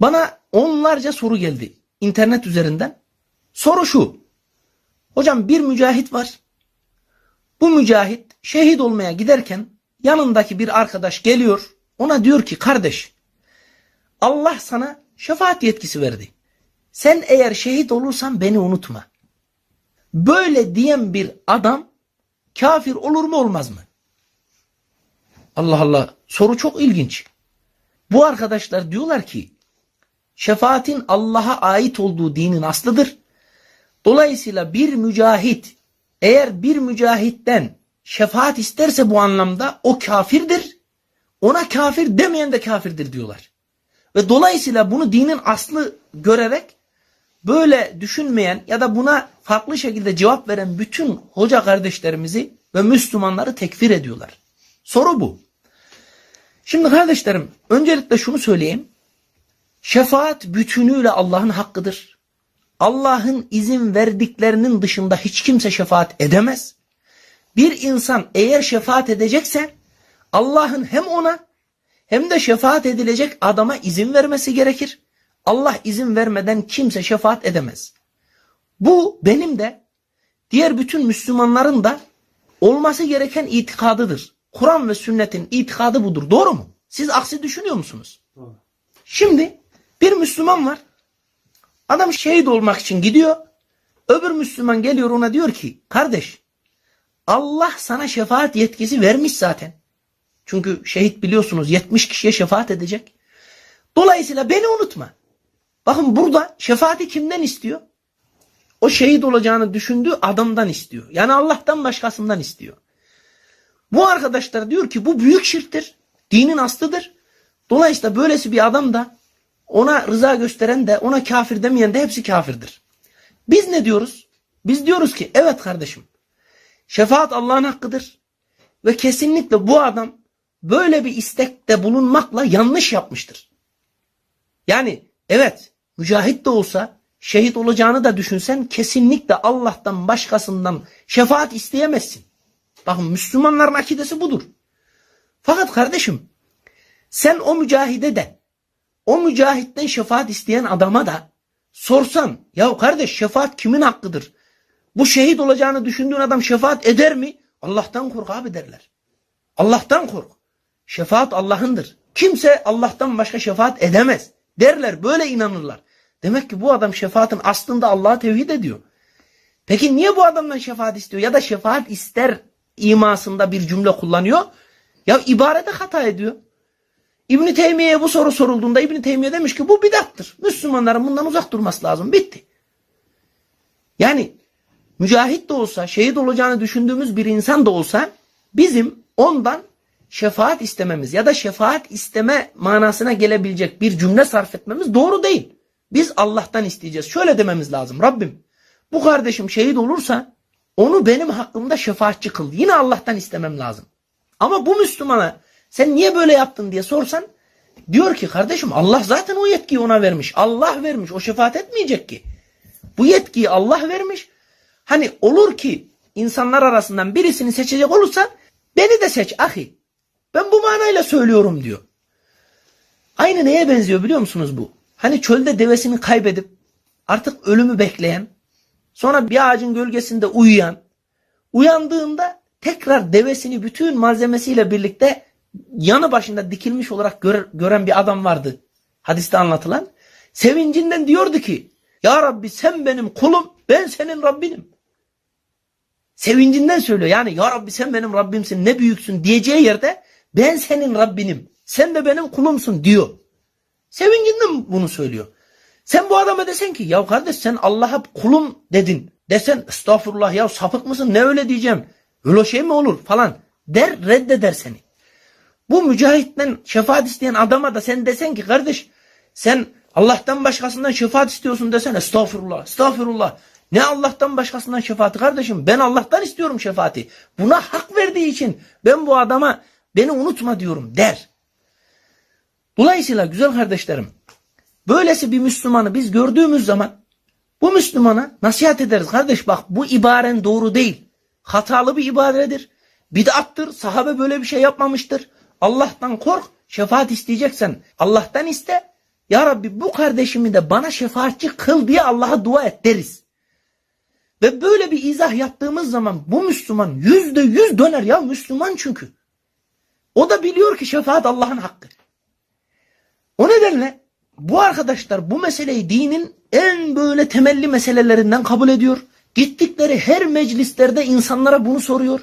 Bana onlarca soru geldi internet üzerinden. Soru şu. Hocam bir mücahit var. Bu mücahit şehit olmaya giderken yanındaki bir arkadaş geliyor. Ona diyor ki kardeş Allah sana şefaat yetkisi verdi. Sen eğer şehit olursan beni unutma. Böyle diyen bir adam kafir olur mu olmaz mı? Allah Allah soru çok ilginç. Bu arkadaşlar diyorlar ki şefaatin Allah'a ait olduğu dinin aslıdır. Dolayısıyla bir mücahit eğer bir mücahitten şefaat isterse bu anlamda o kafirdir. Ona kafir demeyen de kafirdir diyorlar. Ve dolayısıyla bunu dinin aslı görerek böyle düşünmeyen ya da buna farklı şekilde cevap veren bütün hoca kardeşlerimizi ve Müslümanları tekfir ediyorlar. Soru bu. Şimdi kardeşlerim öncelikle şunu söyleyeyim. Şefaat bütünüyle Allah'ın hakkıdır. Allah'ın izin verdiklerinin dışında hiç kimse şefaat edemez. Bir insan eğer şefaat edecekse Allah'ın hem ona hem de şefaat edilecek adama izin vermesi gerekir. Allah izin vermeden kimse şefaat edemez. Bu benim de diğer bütün Müslümanların da olması gereken itikadıdır. Kur'an ve sünnetin itikadı budur. Doğru mu? Siz aksi düşünüyor musunuz? Doğru. Şimdi Müslüman var. Adam şehit olmak için gidiyor. Öbür Müslüman geliyor ona diyor ki kardeş Allah sana şefaat yetkisi vermiş zaten. Çünkü şehit biliyorsunuz 70 kişiye şefaat edecek. Dolayısıyla beni unutma. Bakın burada şefaati kimden istiyor? O şehit olacağını düşündüğü adamdan istiyor. Yani Allah'tan başkasından istiyor. Bu arkadaşlar diyor ki bu büyük şirktir. Dinin aslıdır. Dolayısıyla böylesi bir adam da ona rıza gösteren de ona kafir demeyen de hepsi kafirdir. Biz ne diyoruz? Biz diyoruz ki evet kardeşim şefaat Allah'ın hakkıdır. Ve kesinlikle bu adam böyle bir istekte bulunmakla yanlış yapmıştır. Yani evet mücahit de olsa şehit olacağını da düşünsen kesinlikle Allah'tan başkasından şefaat isteyemezsin. Bakın Müslümanların akidesi budur. Fakat kardeşim sen o mücahide de o mücahitten şefaat isteyen adama da sorsan ya kardeş şefaat kimin hakkıdır? Bu şehit olacağını düşündüğün adam şefaat eder mi? Allah'tan kork abi derler. Allah'tan kork. Şefaat Allah'ındır. Kimse Allah'tan başka şefaat edemez. Derler böyle inanırlar. Demek ki bu adam şefaatin aslında Allah'a tevhid ediyor. Peki niye bu adamdan şefaat istiyor? Ya da şefaat ister imasında bir cümle kullanıyor. Ya ibarede hata ediyor. İbn Teymiye'ye bu soru sorulduğunda İbn Teymiye demiş ki bu bidattır. Müslümanların bundan uzak durması lazım. Bitti. Yani mücahit de olsa, şehit olacağını düşündüğümüz bir insan da olsa bizim ondan şefaat istememiz ya da şefaat isteme manasına gelebilecek bir cümle sarf etmemiz doğru değil. Biz Allah'tan isteyeceğiz. Şöyle dememiz lazım. Rabbim bu kardeşim şehit olursa onu benim hakkımda şefaatçi kıl. Yine Allah'tan istemem lazım. Ama bu Müslümana sen niye böyle yaptın diye sorsan diyor ki kardeşim Allah zaten o yetkiyi ona vermiş. Allah vermiş. O şefaat etmeyecek ki. Bu yetkiyi Allah vermiş. Hani olur ki insanlar arasından birisini seçecek olursa beni de seç ahi. Ben bu manayla söylüyorum diyor. Aynı neye benziyor biliyor musunuz bu? Hani çölde devesini kaybedip artık ölümü bekleyen, sonra bir ağacın gölgesinde uyuyan, uyandığında tekrar devesini bütün malzemesiyle birlikte yanı başında dikilmiş olarak gör- gören bir adam vardı. Hadiste anlatılan. Sevincinden diyordu ki, Ya Rabbi sen benim kulum, ben senin Rabbinim. Sevincinden söylüyor. Yani Ya Rabbi sen benim Rabbimsin, ne büyüksün diyeceği yerde ben senin Rabbinim, sen de benim kulumsun diyor. Sevincinden bunu söylüyor. Sen bu adama desen ki ya kardeş sen Allah'a kulum dedin. Desen estağfurullah ya sapık mısın ne öyle diyeceğim. Öyle şey mi olur falan der reddeder seni. Bu mücahitten şefaat isteyen adama da sen desen ki kardeş sen Allah'tan başkasından şefaat istiyorsun desen estağfurullah estağfurullah. Ne Allah'tan başkasından şefaati kardeşim ben Allah'tan istiyorum şefaati. Buna hak verdiği için ben bu adama beni unutma diyorum der. Dolayısıyla güzel kardeşlerim böylesi bir Müslümanı biz gördüğümüz zaman bu Müslümana nasihat ederiz. Kardeş bak bu ibaren doğru değil. Hatalı bir ibaredir. Bid'attır. Sahabe böyle bir şey yapmamıştır. Allah'tan kork. Şefaat isteyeceksen Allah'tan iste. Ya Rabbi bu kardeşimi de bana şefaatçi kıl diye Allah'a dua et deriz. Ve böyle bir izah yaptığımız zaman bu Müslüman yüzde yüz döner ya Müslüman çünkü. O da biliyor ki şefaat Allah'ın hakkı. O nedenle bu arkadaşlar bu meseleyi dinin en böyle temelli meselelerinden kabul ediyor. Gittikleri her meclislerde insanlara bunu soruyor.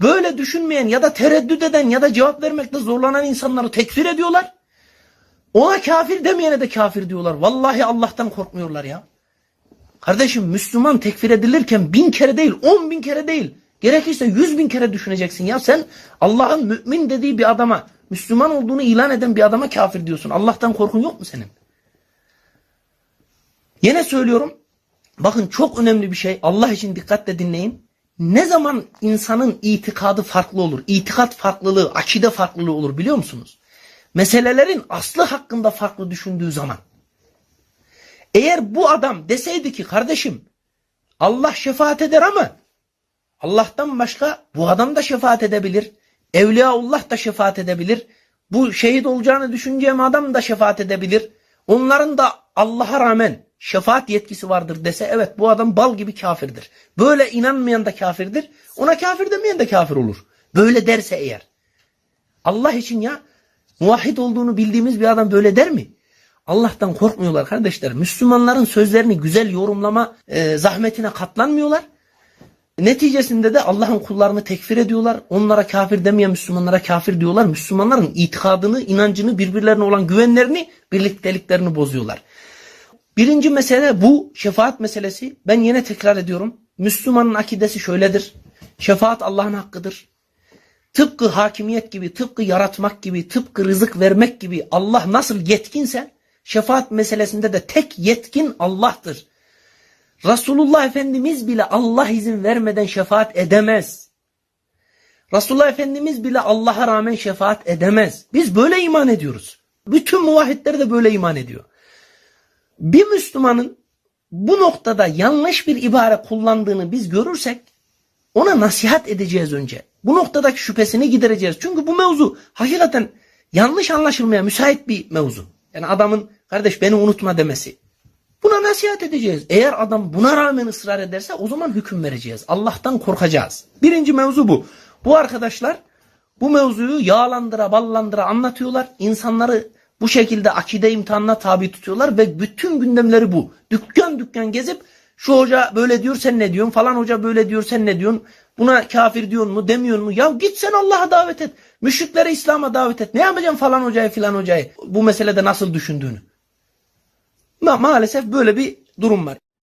Böyle düşünmeyen ya da tereddüt eden ya da cevap vermekte zorlanan insanları tekfir ediyorlar. Ona kafir demeyene de kafir diyorlar. Vallahi Allah'tan korkmuyorlar ya. Kardeşim Müslüman tekfir edilirken bin kere değil, on bin kere değil. Gerekirse yüz bin kere düşüneceksin ya. Sen Allah'ın mümin dediği bir adama, Müslüman olduğunu ilan eden bir adama kafir diyorsun. Allah'tan korkun yok mu senin? Yine söylüyorum. Bakın çok önemli bir şey. Allah için dikkatle dinleyin. Ne zaman insanın itikadı farklı olur, itikat farklılığı, akide farklılığı olur biliyor musunuz? Meselelerin aslı hakkında farklı düşündüğü zaman. Eğer bu adam deseydi ki kardeşim Allah şefaat eder ama Allah'tan başka bu adam da şefaat edebilir. Evliyaullah da şefaat edebilir. Bu şehit olacağını düşüneceğim adam da şefaat edebilir. Onların da Allah'a rağmen şefaat yetkisi vardır dese evet bu adam bal gibi kafirdir. Böyle inanmayan da kafirdir. Ona kafir demeyen de kafir olur. Böyle derse eğer. Allah için ya muvahhid olduğunu bildiğimiz bir adam böyle der mi? Allah'tan korkmuyorlar kardeşler. Müslümanların sözlerini güzel yorumlama e, zahmetine katlanmıyorlar. Neticesinde de Allah'ın kullarını tekfir ediyorlar. Onlara kafir demeyen Müslümanlara kafir diyorlar. Müslümanların itikadını, inancını, birbirlerine olan güvenlerini, birlikteliklerini bozuyorlar. Birinci mesele bu şefaat meselesi. Ben yine tekrar ediyorum. Müslümanın akidesi şöyledir. Şefaat Allah'ın hakkıdır. Tıpkı hakimiyet gibi, tıpkı yaratmak gibi, tıpkı rızık vermek gibi Allah nasıl yetkinse şefaat meselesinde de tek yetkin Allah'tır. Resulullah Efendimiz bile Allah izin vermeden şefaat edemez. Resulullah Efendimiz bile Allah'a rağmen şefaat edemez. Biz böyle iman ediyoruz. Bütün muvahhidler de böyle iman ediyor. Bir Müslümanın bu noktada yanlış bir ibare kullandığını biz görürsek ona nasihat edeceğiz önce. Bu noktadaki şüphesini gidereceğiz. Çünkü bu mevzu hakikaten yanlış anlaşılmaya müsait bir mevzu. Yani adamın kardeş beni unutma demesi. Buna nasihat edeceğiz. Eğer adam buna rağmen ısrar ederse o zaman hüküm vereceğiz. Allah'tan korkacağız. Birinci mevzu bu. Bu arkadaşlar bu mevzuyu yağlandıra ballandıra anlatıyorlar. İnsanları bu şekilde akide imtihanına tabi tutuyorlar ve bütün gündemleri bu. Dükkan dükkan gezip şu hoca böyle diyor sen ne diyorsun? Falan hoca böyle diyor sen ne diyorsun? Buna kafir diyorsun mu demiyor mu? Ya git sen Allah'a davet et. Müşriklere İslam'a davet et. Ne yapacaksın falan hocayı filan hocayı? Bu meselede nasıl düşündüğünü. Ma maalesef böyle bir durum var.